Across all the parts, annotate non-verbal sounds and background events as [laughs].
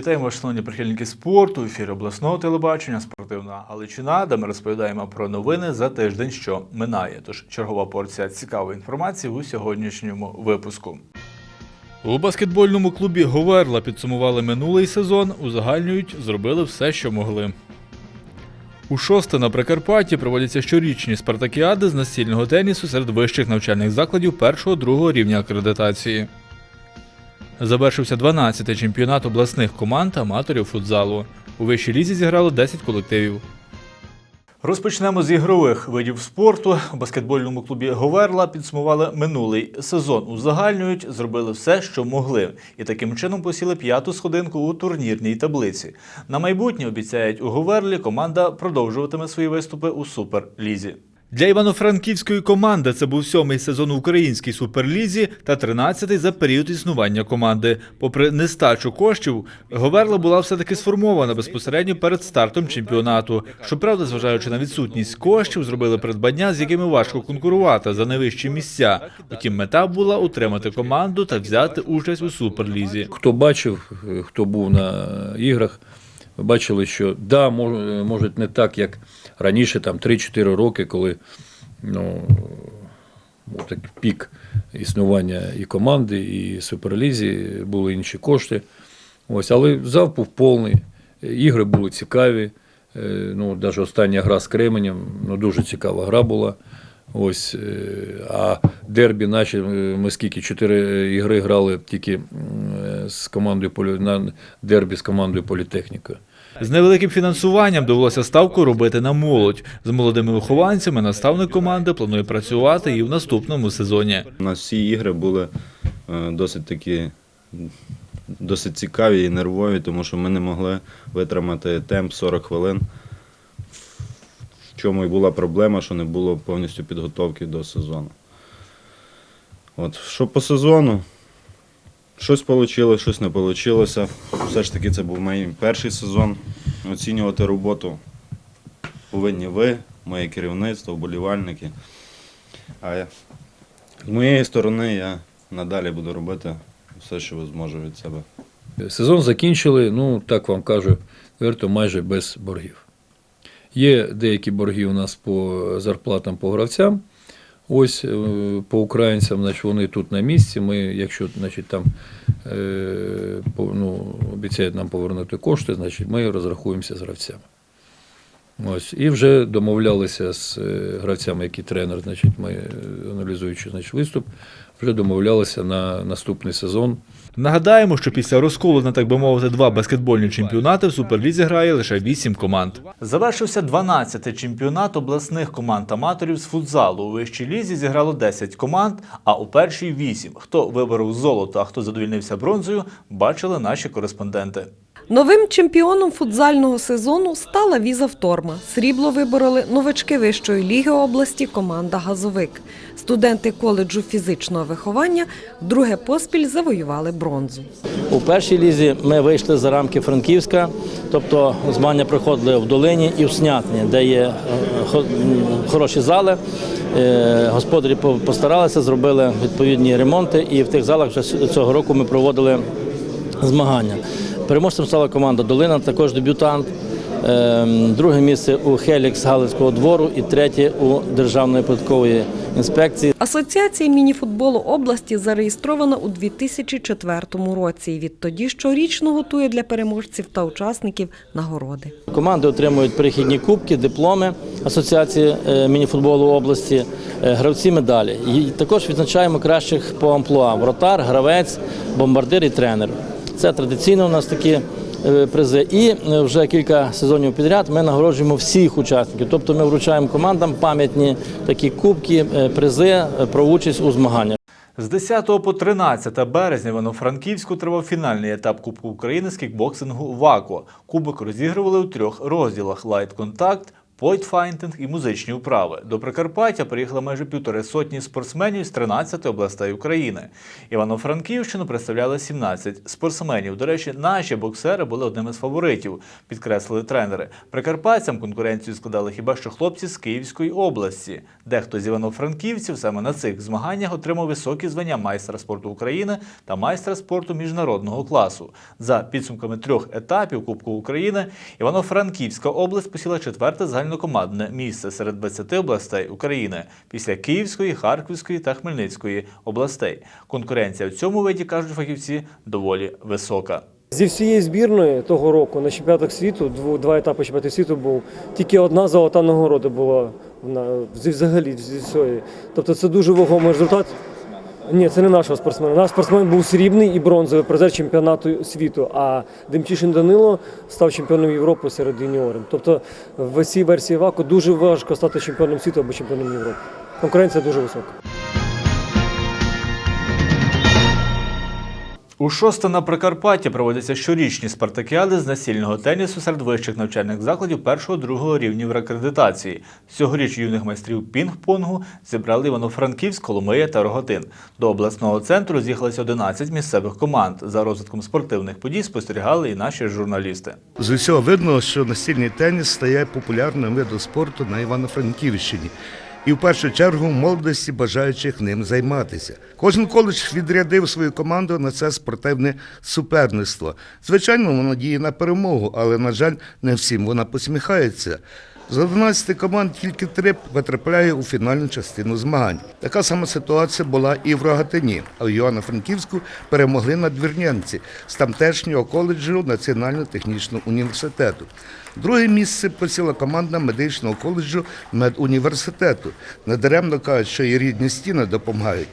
Вітаємо, шановні прихильники спорту, в ефірі обласного телебачення Спортивна Галичина, де ми розповідаємо про новини за тиждень, що минає. Тож чергова порція цікавої інформації у сьогоднішньому випуску. У баскетбольному клубі Говерла підсумували минулий сезон, узагальнюють, зробили все, що могли. У шосте на Прикарпатті проводяться щорічні спартакіади з настільного тенісу серед вищих навчальних закладів першого-другого рівня акредитації. Завершився 12-й чемпіонат обласних команд аматорів футзалу. У вищій лізі зіграло 10 колективів. Розпочнемо з ігрових видів спорту. У баскетбольному клубі Говерла підсумували минулий сезон. Узагальнюють, зробили все, що могли, і таким чином посіли п'яту сходинку у турнірній таблиці. На майбутнє обіцяють у Говерлі команда продовжуватиме свої виступи у суперлізі. Для івано-франківської команди це був сьомий сезон у українській суперлізі та тринадцятий за період існування команди. Попри нестачу коштів, Говерла була все-таки сформована безпосередньо перед стартом чемпіонату. Щоправда, зважаючи на відсутність коштів, зробили придбання, з якими важко конкурувати за найвищі місця. Утім, мета була утримати команду та взяти участь у суперлізі. Хто бачив, е, хто був на іграх, бачили, що да, мож- може не так, як раніше, там 3-4 роки, коли ну, так пік існування і команди, і суперлізі, були інші кошти. Ось, але зал був повний, ігри були цікаві. Е, Ну, навіть остання гра з Кременем, ну, дуже цікава гра була. Ось, е, а дербі наші, е, ми скільки чотири ігри грали тільки е, з командою на дербі з командою політехніка. З невеликим фінансуванням довелося ставку робити на молодь. З молодими вихованцями наставник команди планує працювати і в наступному сезоні. У нас всі ігри були досить такі досить цікаві і нервові, тому що ми не могли витримати темп 40 хвилин. Чому і була проблема, що не було повністю підготовки до сезону. От, що по сезону, щось вийшло, щось не вийшло. Все ж таки, це був мій перший сезон. Оцінювати роботу повинні ви, моє керівництво, вболівальники. А я з моєї сторони я надалі буду робити все, що зможу від себе. Сезон закінчили, ну так вам кажу, відверто, майже без боргів. Є деякі борги у нас по зарплатам по гравцям. Ось е, по українцям, значить, вони тут на місці. Ми, якщо значить, там е, ну, обіцяють нам повернути кошти, значить ми розрахуємося з гравцями. Ось, і вже домовлялися з е, гравцями, які тренер, значить, ми аналізуючи значить, виступ, вже домовлялися на наступний сезон. Нагадаємо, що після розколу на так би мовити два баскетбольні чемпіонати в суперлізі грає лише вісім команд. Завершився 12-й чемпіонат обласних команд аматорів з футзалу. У вищій лізі зіграло 10 команд, а у першій 8. Хто виборов золото, а хто задовільнився бронзою, бачили наші кореспонденти. Новим чемпіоном футзального сезону стала Віза Вторма. Срібло вибороли новачки вищої ліги області команда Газовик. Студенти коледжу фізичного виховання вдруге поспіль завоювали бронзу. У першій лізі ми вийшли за рамки Франківська, тобто змагання проходили в Долині і в Снятні, де є е, хороші зали. Е, Господарі по- постаралися, зробили відповідні ремонти, і в тих залах вже цього року ми проводили змагання. Переможцем стала команда Долина, також дебютант. Ем, Друге місце у Хелікс Галицького двору і третє у Державної податкової інспекції. Асоціація мініфутболу області зареєстрована у 2004 році. і Відтоді щорічно готує для переможців та учасників нагороди. Команди отримують перехідні кубки, дипломи Асоціації е, мініфутболу області, е, гравці медалі. І також відзначаємо кращих по амплуа: вратар, гравець, бомбардир і тренер. Це традиційно у нас такі призи. І е, вже кілька сезонів підряд ми нагороджуємо всіх учасників. Тобто ми вручаємо командам пам'ятні такі кубки, е, призи е, про участь у змаганнях. З 10 по 13 березня в Івано-Франківську тривав фінальний етап Кубку України з кікбоксингу ВАКО. Кубок розігрували у трьох розділах: лайт-контакт, пойнтфайнтинг і музичні вправи. До Прикарпаття приїхало майже півтори сотні спортсменів з 13 областей України. Івано-Франківщину представляли 17 спортсменів. До речі, наші боксери були одними з фаворитів, підкреслили тренери. Прикарпатцям конкуренцію складали хіба що хлопці з Київської області. Дехто з івано-франківців саме на цих змаганнях отримав високі звання майстра спорту України та майстра спорту міжнародного класу. За підсумками трьох етапів Кубку України Івано-Франківська область посіла четверте загальнокомандне місце серед 20 областей України після Київської, Харківської та Хмельницької областей. Конкуренція в цьому виді кажуть фахівці доволі висока. Зі всієї збірної того року на чемпіонатах світу, два етапи чемпіонатів світу був, тільки одна золота нагорода була взагалі зі всієї. Тобто це дуже вагомий результат. Ні, це не нашого спортсмена. Наш спортсмен був срібний і бронзовий призер чемпіонату світу, а Демчишин Данило став чемпіоном Європи серед юніорів. Тобто в цій версії ВАКу дуже важко стати чемпіоном світу або чемпіоном Європи. Конкуренція дуже висока. У шосте на Прикарпатті проводяться щорічні спартакіади з настільного тенісу серед вищих навчальних закладів першого-другого рівнів акредитації. Цьогоріч юних майстрів пінг-понгу зібрали Івано-Франківськ, Коломия та Рогатин. До обласного центру з'їхалися 11 місцевих команд. За розвитком спортивних подій спостерігали і наші журналісти. З усього видно, що настільний теніс стає популярним видом спорту на Івано-Франківщині. І в першу чергу молодості бажаючих ним займатися. Кожен коледж відрядив свою команду на це спортивне суперництво. Звичайно, воно діє на перемогу, але, на жаль, не всім вона посміхається. З 11 команд тільки три потрапляє у фінальну частину змагань. Така сама ситуація була і в Рогатині, а в Івано-Франківську перемогли надвірнянці з тамтешнього коледжу Національно-технічного університету. Друге місце посіла команда медичного коледжу медуніверситету. Недаремно кажуть, що і рідні стіни допомагають.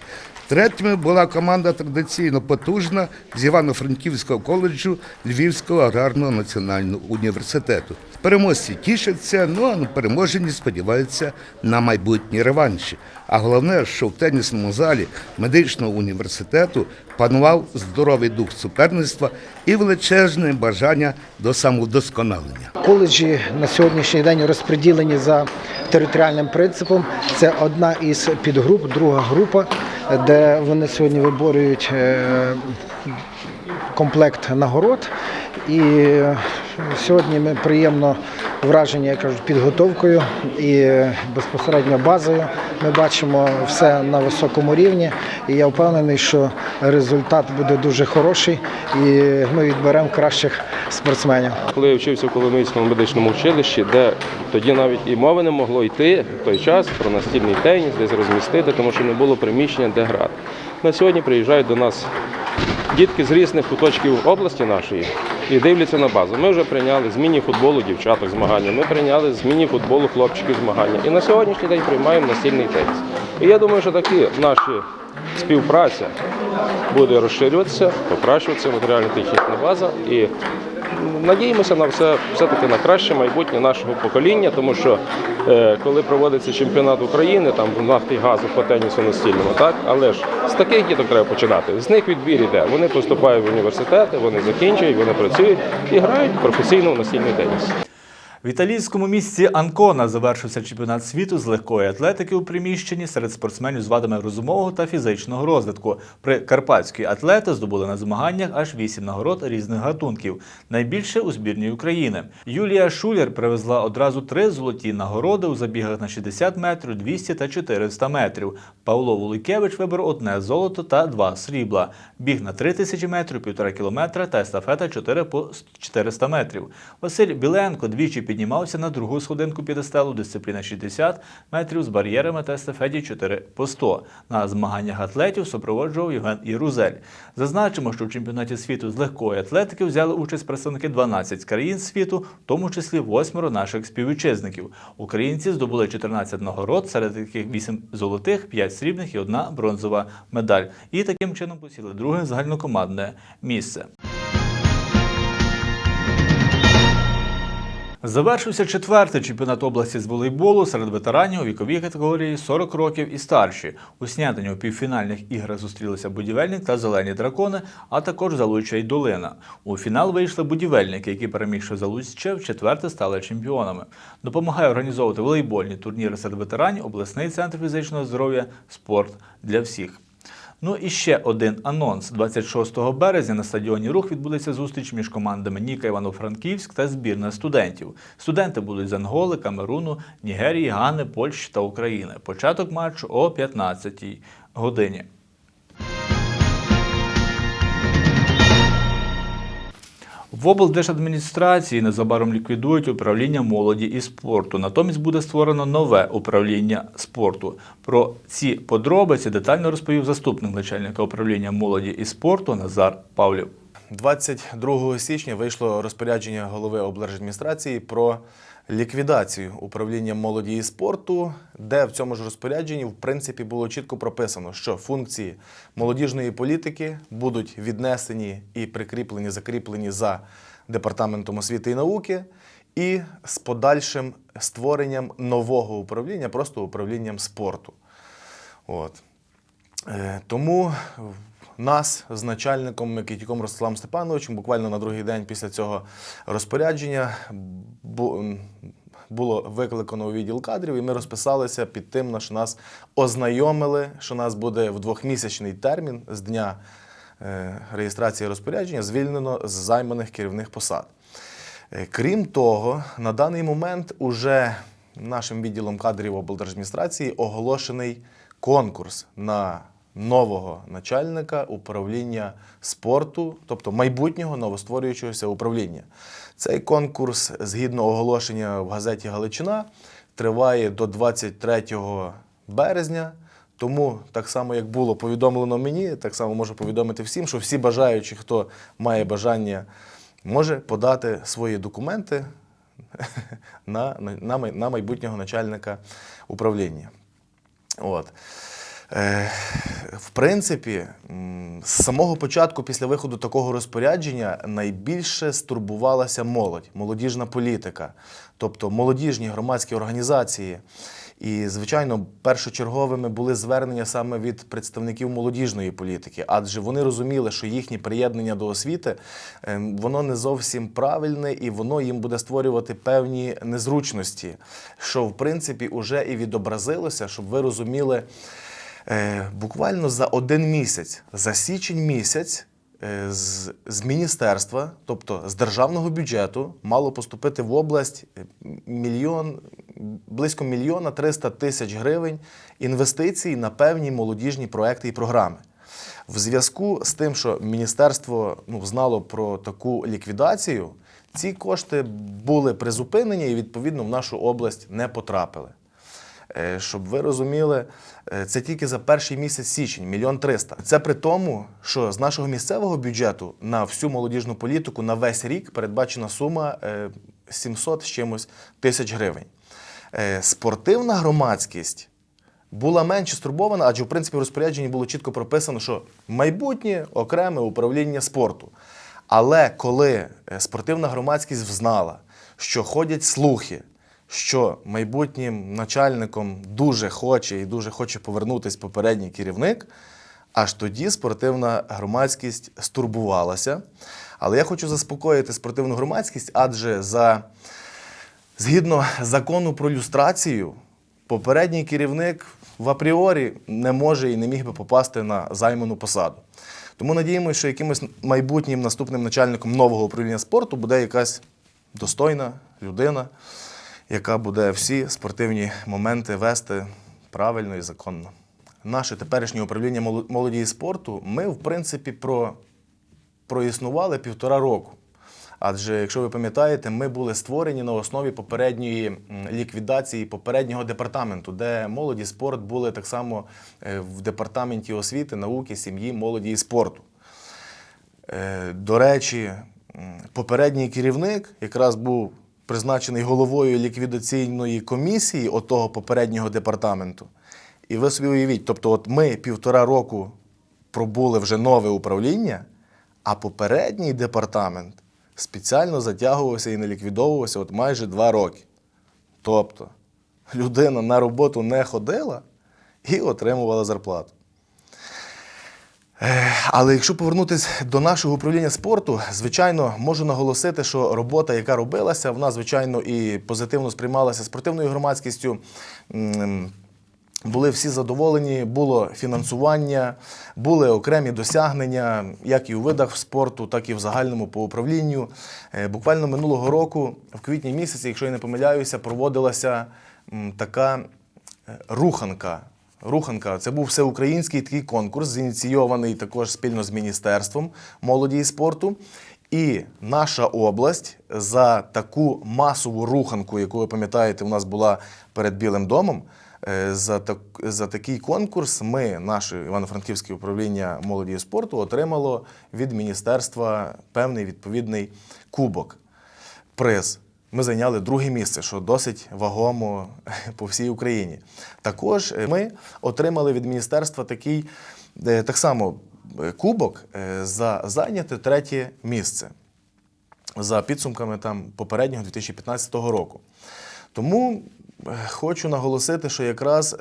Третьою була команда традиційно потужна з Івано-Франківського коледжу Львівського аграрного національного університету. Переможці тішаться, ну а переможені сподіваються на майбутні реванші. А головне, що в тенісному залі медичного університету панував здоровий дух суперництва і величезне бажання до самовдосконалення. Коледжі на сьогоднішній день розподілені за територіальним принципом. Це одна із підгруп, друга група, де вони сьогодні виборюють е, комплект нагород. І сьогодні ми приємно вражені, я кажу, підготовкою і безпосередньо базою. Ми бачимо все на високому рівні, і я впевнений, що результат буде дуже хороший, і ми відберемо кращих спортсменів. Коли я вчився в Коломийському медичному училищі, де тоді навіть і мови не могло йти в той час про настільний теніс, десь розмістити, тому що не було приміщення, де грати. На сьогодні приїжджають до нас дітки з різних куточків області нашої і дивляться на базу. Ми вже прийняли з міні-футболу дівчаток змагання, ми прийняли з міні-футболу хлопчиків змагання. І на сьогоднішній день приймаємо настільний теніс. І я думаю, що такі наші співпраця буде розширюватися, покращуватися матеріально-технічна база і надіємося на все, все-таки на краще майбутнє нашого покоління, тому що е, коли проводиться чемпіонат України, там в нафті газу по тенісу настільному, так але ж з таких діток треба починати. З них відбір іде. Вони поступають в університети, вони закінчують, вони працюють і грають професійно в настільний теніс. В італійському місті Анкона завершився чемпіонат світу з легкої атлетики у приміщенні серед спортсменів з вадами розумового та фізичного розвитку. Прикарпатські атлети здобули на змаганнях аж вісім нагород різних гатунків, найбільше у збірній України. Юлія Шулєр привезла одразу три золоті нагороди у забігах на 60 метрів, 200 та 400 метрів. Павло Вуликевич виборов одне золото та два срібла. Біг на 3000 метрів, півтора кілометра та естафета 4 по 400 метрів. Василь Біленко двічі піднімався на другу сходинку п'єдесталу, дисципліна 60 метрів з бар'єрами та естафеті 4 по 100. На змаганнях атлетів супроводжував Євген Ірузель. Зазначимо, що в чемпіонаті світу з легкої атлетики взяли участь представники 12 країн світу, в тому числі восьмеро наших співвітчизників. Українці здобули 14 нагород, серед яких 8 золотих, 5 срібних і одна бронзова медаль. І таким чином посіли друге загальнокомандне місце. Завершився четвертий чемпіонат області з волейболу серед ветеранів у віковій категорії 40 років і старші. У Снятині у півфінальних іграх зустрілися будівельник та зелені дракони, а також Залуччя й Долина. У фінал вийшли будівельники, які перемігши Залуччя, в четверте стали чемпіонами. Допомагає організовувати волейбольні турніри серед ветеранів обласний центр фізичного здоров'я Спорт для всіх. Ну і ще один анонс. 26 березня на стадіоні Рух відбудеться зустріч між командами Ніка Івано-Франківськ та збірна студентів. Студенти будуть з Анголи, Камеруну, Нігерії, Гани, Польщі та України. Початок матчу о 15 годині. В облдержадміністрації незабаром ліквідують управління молоді і спорту. Натомість буде створено нове управління спорту. Про ці подробиці детально розповів заступник начальника управління молоді і спорту Назар Павлів. 22 січня вийшло розпорядження голови облдержадміністрації про ліквідацію управління молоді і спорту, де в цьому ж розпорядженні в принципі було чітко прописано, що функції молодіжної політики будуть віднесені і прикріплені, закріплені за департаментом освіти і науки, і з подальшим створенням нового управління, просто управлінням спорту. От. Е, Тому нас з начальником Микитюком Ростиславом Степановичем буквально на другий день після цього розпорядження було викликано у відділ кадрів, і ми розписалися під тим, на що нас ознайомили, що нас буде в двохмісячний термін з дня е, реєстрації розпорядження звільнено з займаних керівних посад. Е, Крім того, на даний момент уже нашим відділом кадрів облдержадміністрації оголошений конкурс на нового начальника управління спорту, тобто майбутнього новостворюючогося управління. Цей конкурс, згідно оголошення в газеті Галичина, триває до 23 березня. Тому так само, як було повідомлено мені, так само можу повідомити всім, що всі бажаючі, хто має бажання, може подати свої документи [laughs] на, на, на майбутнього начальника управління. От. Е, в принципі, з самого початку, після виходу такого розпорядження, найбільше стурбувалася молодь, молодіжна політика, тобто молодіжні громадські організації. І, звичайно, першочерговими були звернення саме від представників молодіжної політики, адже вони розуміли, що їхнє приєднання до освіти е, воно не зовсім правильне і воно їм буде створювати певні незручності, що в принципі вже і відобразилося, щоб ви розуміли. Е, буквально за один місяць, за січень місяць, е, з, з міністерства, тобто з державного бюджету, мало поступити в область е, мільйон, близько мільйона 300 тисяч гривень інвестицій на певні молодіжні проекти і програми. В зв'язку з тим, що міністерство ну, знало про таку ліквідацію, ці кошти були призупинені і відповідно в нашу область не потрапили. Е, Щоб ви розуміли, е, це тільки за перший місяць січень, мільйон триста. Це при тому, що з нашого місцевого бюджету на всю молодіжну політику на весь рік передбачена сума е, 700 з чимось тисяч гривень. Е, Спортивна громадськість була менше стурбована, адже в принципі в розпорядженні було чітко прописано, що майбутнє окреме управління спорту. Але коли е, спортивна громадськість взнала, що ходять слухи, що майбутнім начальником дуже хоче і дуже хоче повернутися попередній керівник, аж тоді спортивна громадськість стурбувалася. Але я хочу заспокоїти спортивну громадськість, адже за Згідно закону про люстрацію, попередній керівник в апріорі не може і не міг би попасти на займану посаду. Тому надіємося, що якимось майбутнім наступним начальником нового управління спорту буде якась достойна людина, яка буде всі спортивні моменти вести правильно і законно. Наше теперішнє управління молоді і спорту ми, в принципі, про проіснували півтора року. Адже, якщо ви пам'ятаєте, ми були створені на основі попередньої ліквідації попереднього департаменту, де молоді спорт були так само е, в департаменті освіти, науки, сім'ї, молоді і спорту. Е, До речі, попередній керівник якраз був призначений головою ліквідаційної комісії отого попереднього департаменту. І ви собі уявіть, тобто, от ми півтора року пробули вже нове управління, а попередній департамент спеціально затягувався і не ліквідовувався от майже два роки. Тобто людина на роботу не ходила і отримувала зарплату. Але якщо повернутися до нашого управління спорту, звичайно, можу наголосити, що робота, яка робилася, вона, звичайно, і позитивно сприймалася спортивною громадськістю. Були всі задоволені, було фінансування, були окремі досягнення, як і у видах спорту, так і в загальному по управлінню. Е, Буквально минулого року, в квітні місяці, якщо я не помиляюся, проводилася така е, руханка. Руханка це був всеукраїнський такий конкурс, зініційований також спільно з Міністерством молоді і спорту. І наша область за таку масову руханку, яку ви пам'ятаєте, у нас була перед Білим домом. е, За, так, за такий конкурс ми, наше Івано-Франківське управління молоді і спорту, отримало від міністерства певний відповідний кубок, приз. Ми зайняли друге місце, що досить вагомо [laughs] по всій Україні. Також е, ми отримали від міністерства такий е, так само е, кубок за зайняте третє місце за підсумками там попереднього 2015 року. Тому хочу наголосити, що якраз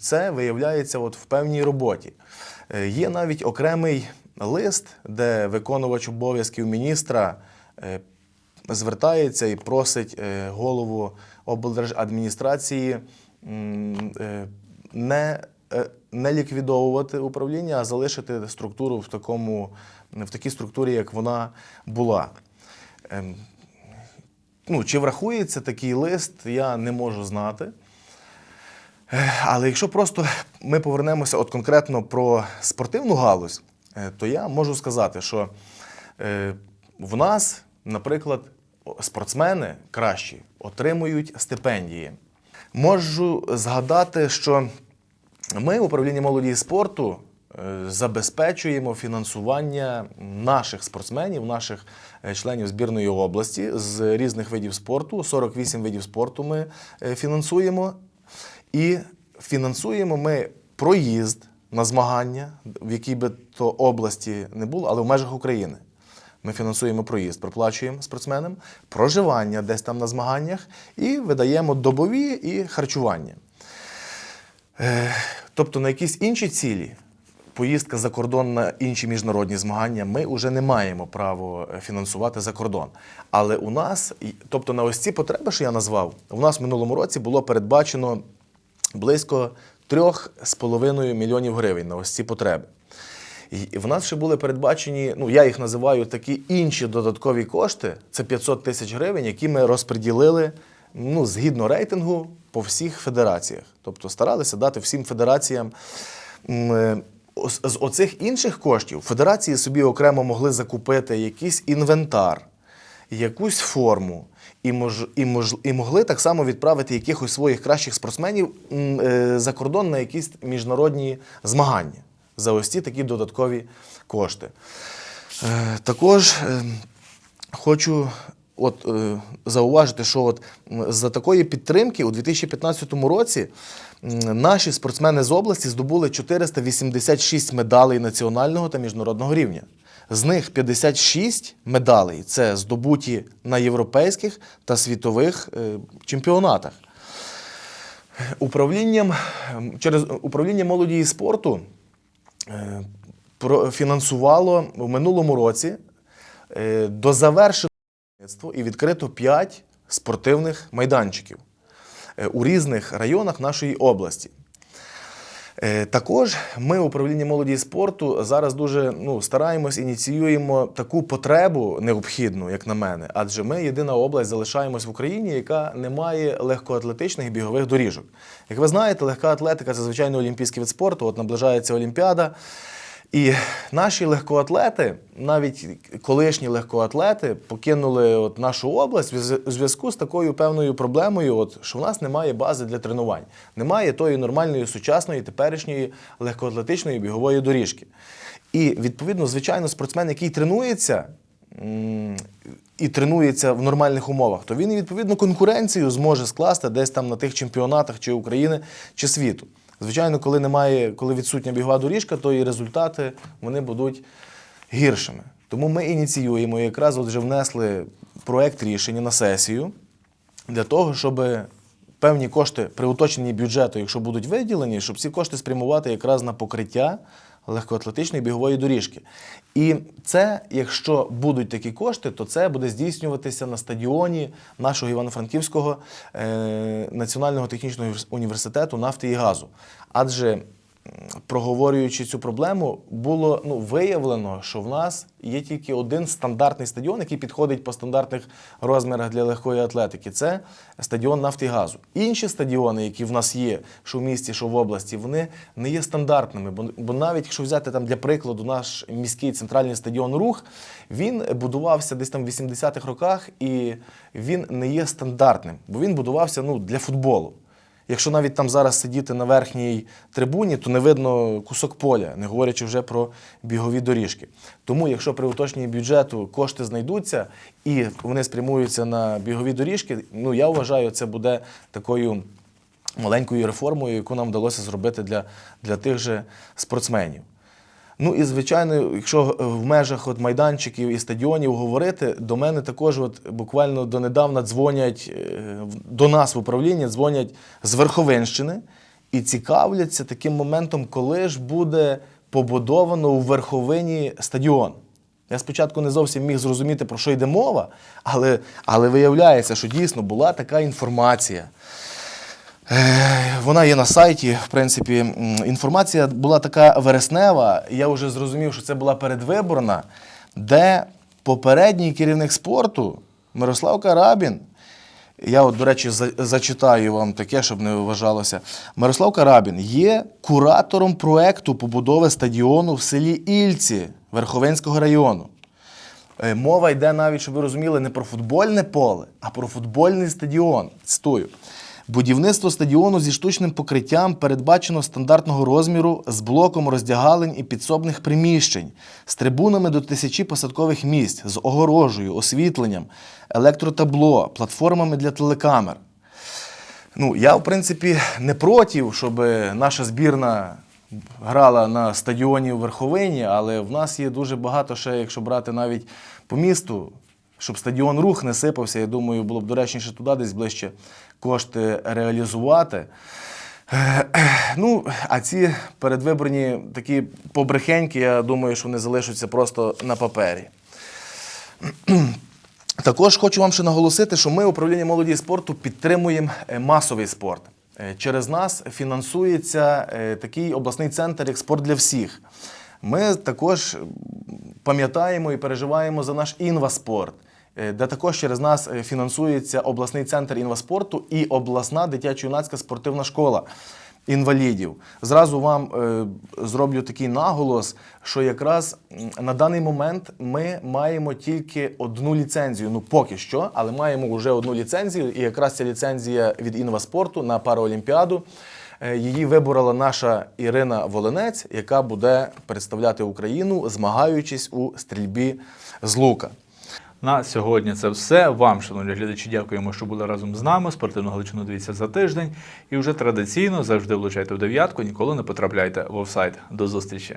це виявляється от в певній роботі. Є навіть окремий лист, де виконувач обов'язків міністра звертається і просить е, голову облдержадміністрації е, не, е, не ліквідовувати управління, а залишити структуру в, такому, в такій структурі, як вона була. Ем, Ну, чи врахується такий лист, я не можу знати. Але якщо просто ми повернемося от конкретно про спортивну галузь, то я можу сказати, що в нас, наприклад, спортсмени кращі отримують стипендії. Можу згадати, що ми, управління молоді і спорту, е, забезпечуємо фінансування наших спортсменів, наших е, членів збірної області з різних видів спорту. 48 видів спорту ми е, фінансуємо. І фінансуємо ми проїзд на змагання, в якій би то області не було, але в межах України. Ми фінансуємо проїзд, проплачуємо спортсменам, проживання десь там на змаганнях і видаємо добові і харчування. Е, Тобто на якісь інші цілі, поїздка за кордон на інші міжнародні змагання, ми вже не маємо права е, фінансувати за кордон. Але у нас, тобто на ось ці потреби, що я назвав, у нас в минулому році було передбачено близько 3,5 мільйонів гривень на ось ці потреби. І в нас ще були передбачені, ну я їх називаю такі інші додаткові кошти. Це 500 тисяч гривень, які ми розподілили ну, згідно рейтингу по всіх федераціях. Тобто старалися дати всім федераціям. е, З оцих інших коштів федерації собі окремо могли закупити якийсь інвентар, якусь форму, і, мож, і, мож, і могли так само відправити якихось своїх кращих спортсменів е, за кордон на якісь міжнародні змагання за ось ці такі додаткові кошти. Е, також е, хочу от, е, зауважити, що от, за такої підтримки у 2015 році наші спортсмени з області здобули 486 медалей національного та міжнародного рівня. З них 56 медалей це здобуті на європейських та світових чемпіонатах. Управлінням через управління молоді і спорту фінансувало в минулому році е, до завершення і відкрито 5 спортивних майданчиків е, у різних районах нашої області. Е, Також ми, управління молоді і спорту, зараз дуже ну, стараємось, ініціюємо таку потребу необхідну, як на мене, адже ми єдина область залишаємось в Україні, яка не має легкоатлетичних бігових доріжок. Як ви знаєте, легка атлетика це звичайно олімпійський вид спорту, от наближається Олімпіада. І наші легкоатлети, навіть колишні легкоатлети, покинули от нашу область в зв'язку з такою певною проблемою, от, що в нас немає бази для тренувань, немає тої нормальної сучасної теперішньої легкоатлетичної бігової доріжки. І відповідно, звичайно, спортсмен, який тренується. І тренується в нормальних умовах, то він відповідно конкуренцію зможе скласти десь там на тих чемпіонатах чи України, чи світу. Звичайно, коли немає, коли відсутня бігова доріжка, то і результати вони будуть гіршими. Тому ми ініціюємо і якраз от вже внесли проект рішення на сесію для того, щоб певні кошти при уточненні бюджету, якщо будуть виділені, щоб ці кошти спрямувати якраз на покриття легкоатлетичної бігової доріжки. І це, якщо будуть такі кошти, то це буде здійснюватися на стадіоні нашого Івано-Франківського е, національного технічного університету нафти і газу. Адже проговорюючи цю проблему, було ну, виявлено, що в нас є тільки один стандартний стадіон, який підходить по стандартних розмірах для легкої атлетики. Це стадіон нафти. Інші стадіони, які в нас є, що в місті, що в області, вони не є стандартними. Бо, бо навіть якщо взяти там для прикладу наш міський центральний стадіон Рух, він будувався десь там в 80-х роках, і він не є стандартним, бо він будувався ну, для футболу. Якщо навіть там зараз сидіти на верхній трибуні, то не видно кусок поля, не говорячи вже про бігові доріжки. Тому, якщо при уточненні бюджету кошти знайдуться і вони спрямуються на бігові доріжки, ну я вважаю, це буде такою маленькою реформою, яку нам вдалося зробити для, для тих же спортсменів. Ну і звичайно, якщо е, в межах от майданчиків і стадіонів говорити, до мене також от буквально донедавна дзвонять е, до нас в управління, дзвонять з Верховинщини і цікавляться таким моментом, коли ж буде побудовано у Верховині стадіон. Я спочатку не зовсім міг зрозуміти, про що йде мова, але, але виявляється, що дійсно була така інформація. Е, Вона є на сайті. В принципі, інформація була така вереснева. Я вже зрозумів, що це була передвиборна, де попередній керівник спорту Мирослав Карабін. Я, от, до речі, зачитаю вам таке, щоб не вважалося. Мирослав Карабін є куратором проекту побудови стадіону в селі Ільці Верховинського району. Е, Мова йде навіть, щоб ви розуміли, не про футбольне поле, а про футбольний стадіон. Цитую. Будівництво стадіону зі штучним покриттям передбачено стандартного розміру з блоком роздягалень і підсобних приміщень, з трибунами до тисячі посадкових місць, з огорожею, освітленням, електротабло, платформами для телекамер. Ну, я, в принципі, не проти, щоб наша збірна грала на стадіоні у Верховині, але в нас є дуже багато ще, якщо брати навіть по місту, щоб стадіон рух не сипався. Я думаю, було б доречніше туди десь ближче кошти реалізувати. Ну, а ці передвиборні такі побрехеньки, я думаю, що вони залишаться просто на папері. [clears throat] Також хочу вам ще наголосити, що ми, управління молоді і спорту, підтримуємо е, масовий спорт. Е, Через нас фінансується е, такий обласний центр як спорт для всіх. Ми також пам'ятаємо і переживаємо за наш інваспорт, де також через нас е, фінансується обласний центр інваспорту і обласна дитячо-юнацька спортивна школа інвалідів. Зразу вам е, зроблю такий наголос, що якраз на даний момент ми маємо тільки одну ліцензію. Ну поки що, але маємо вже одну ліцензію, і якраз ця ліцензія від інваспорту на Параолімпіаду. Е, Її виборола наша Ірина Волинець, яка буде представляти Україну, змагаючись у стрільбі з лука. На сьогодні це все. Вам, шановні глядачі, дякуємо, що були разом з нами. Спортивну Галичину дивіться за тиждень. І вже традиційно завжди влучайте в дев'ятку, ніколи не потрапляйте в офсайт. До зустрічі.